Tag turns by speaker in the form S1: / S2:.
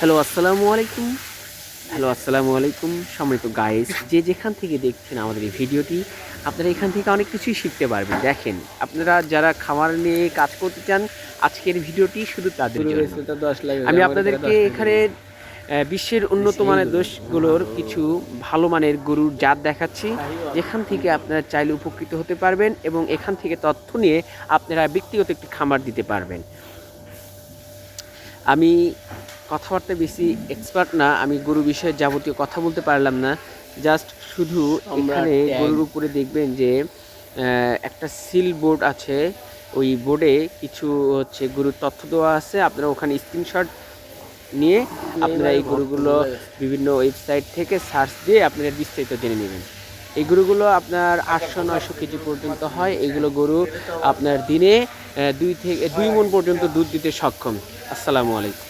S1: Hello আসসালামু আলাইকুম। Hello আসসালামু আলাইকুম। সম্মানিত গাইস যে যেখান থেকে দেখছেন আমাদের এই ভিডিওটি আপনারা এখান থেকে অনেক কিছুই শিখতে পারবেন। দেখেন আপনারা যারা খামার নিয়ে কাজ করতে চান আজকের ভিডিওটি শুধু তাদের জন্য। আমি আপনাদেরকে এখানে বিশ্বের উন্নত মানের দোষগুলোর কিছু ভালো মানের গরুর জাত দেখাচ্ছি। যেখান থেকে আপনারা চাইলে উপকৃত হতে পারবেন এবং এখান থেকে তথ্য নিয়ে আপনারা ব্যক্তিগত একটি খামার দিতে পারবেন। আমি কথাবার্তা বেশি এক্সপার্ট না আমি গরু বিষয়ে যাবতীয় কথা বলতে পারলাম না। জাস্ট শুধু এখানে গরুর উপরে দেখবেন যে একটা সিল বোর্ড আছে। ওই বোর্ডে কিছু হচ্ছে গরুর তথ্য দেওয়া আছে। আপনারা ওখানে স্ক্রিনশট নিয়ে আপনারা এই গরুগুলো বিভিন্ন ওয়েবসাইট থেকে সার্চ দিয়ে আপনারা বিস্তারিত জেনে নেবেন। এই গরুগুলো আপনার আটশো নয়শো কেজি পর্যন্ত হয়। এগুলো গরু আপনার দিনে দুই থেকে দুই মন পর্যন্ত দুধ দিতে সক্ষম। আসসালামু আলাইকুম।